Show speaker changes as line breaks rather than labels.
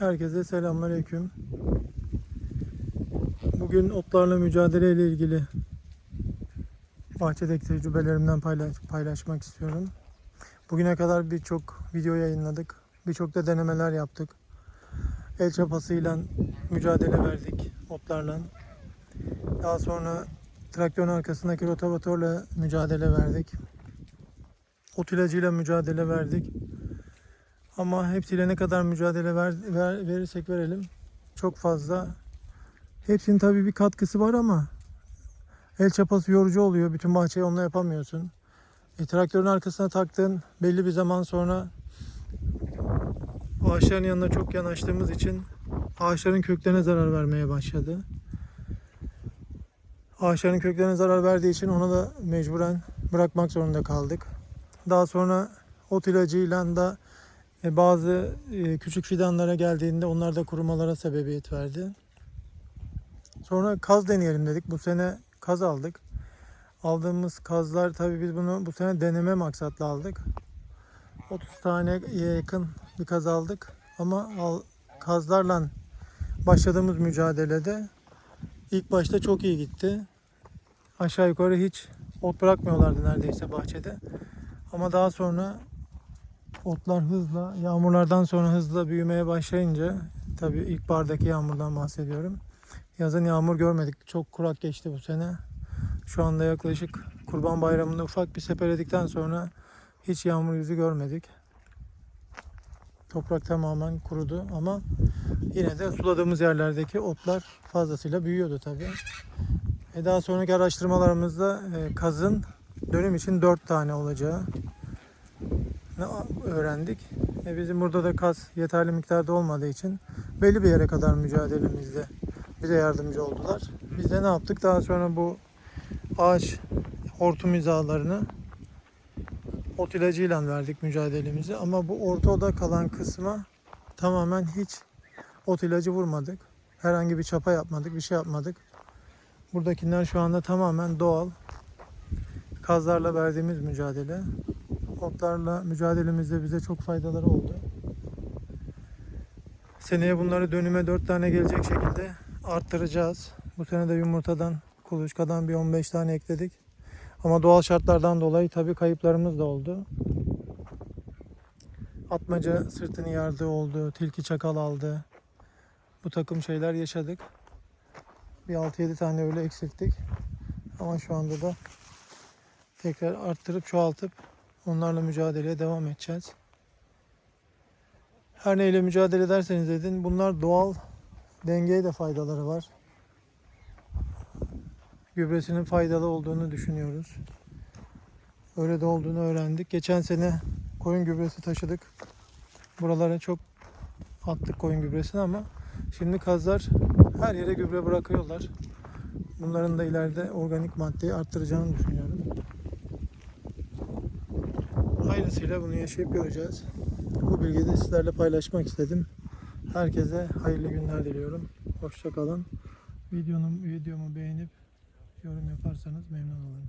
Herkese selamünaleyküm. Bugün otlarla mücadele ile ilgili bahçedeki tecrübelerimden paylaş, paylaşmak istiyorum. Bugüne kadar birçok video yayınladık. Birçok da denemeler yaptık. El çapasıyla mücadele verdik otlarla. Daha sonra traktörün arkasındaki rotavatörle mücadele verdik. Ot ilacıyla mücadele verdik. Ama hepsiyle ne kadar mücadele ver, ver- verirsek verelim çok fazla. Hepsinin tabii bir katkısı var ama el çapası yorucu oluyor. Bütün bahçeyi onunla yapamıyorsun. E, traktörün arkasına taktığın belli bir zaman sonra ağaçların yanına çok yanaştığımız için ağaçların köklerine zarar vermeye başladı. Ağaçların köklerine zarar verdiği için ona da mecburen bırakmak zorunda kaldık. Daha sonra ot ilacıyla da e, bazı e, küçük fidanlara geldiğinde onlar da kurumalara sebebiyet verdi. Sonra kaz deneyelim dedik. Bu sene kaz aldık. Aldığımız kazlar tabii biz bunu bu sene deneme maksatlı aldık. 30 tane yakın bir kaz aldık. Ama al, kazlarla başladığımız mücadelede ilk başta çok iyi gitti. Aşağı yukarı hiç ot bırakmıyorlardı neredeyse bahçede. Ama daha sonra otlar hızla, yağmurlardan sonra hızla büyümeye başlayınca, tabii ilkbardaki yağmurdan bahsediyorum. Yazın yağmur görmedik. Çok kurak geçti bu sene. Şu anda yaklaşık Kurban Bayramı'nda ufak bir sepeledikten sonra hiç yağmur yüzü görmedik. Toprak tamamen kurudu ama yine de suladığımız yerlerdeki otlar fazlasıyla büyüyordu tabii. E daha sonraki araştırmalarımızda e, kazın dönüm için 4 tane olacağı öğrendik. E bizim burada da kaz yeterli miktarda olmadığı için belli bir yere kadar mücadelemizde bize yardımcı oldular. Biz de ne yaptık? Daha sonra bu ağaç hortum hizalarını ot ilacıyla verdik mücadelemizi. Ama bu ortada kalan kısma tamamen hiç ot ilacı vurmadık. Herhangi bir çapa yapmadık, bir şey yapmadık. Buradakiler şu anda tamamen doğal. Kazlarla verdiğimiz mücadele otlarla mücadelemizde bize çok faydaları oldu. Seneye bunları dönüme 4 tane gelecek şekilde arttıracağız. Bu sene de yumurtadan, kuluçkadan bir 15 tane ekledik. Ama doğal şartlardan dolayı tabii kayıplarımız da oldu. Atmaca sırtını yardı oldu, tilki çakal aldı. Bu takım şeyler yaşadık. Bir 6-7 tane öyle eksilttik. Ama şu anda da tekrar arttırıp çoğaltıp Onlarla mücadeleye devam edeceğiz. Her neyle mücadele ederseniz edin bunlar doğal dengeye de faydaları var. Gübresinin faydalı olduğunu düşünüyoruz. Öyle de olduğunu öğrendik. Geçen sene koyun gübresi taşıdık. Buralara çok attık koyun gübresini ama şimdi kazlar her yere gübre bırakıyorlar. Bunların da ileride organik maddeyi arttıracağını düşünüyorum. Aynısıyla bunu yaşayıp göreceğiz. Bu bilgiyi de sizlerle paylaşmak istedim. Herkese hayırlı günler diliyorum. Hoşçakalın. Videonun, videomu beğenip yorum yaparsanız memnun olurum.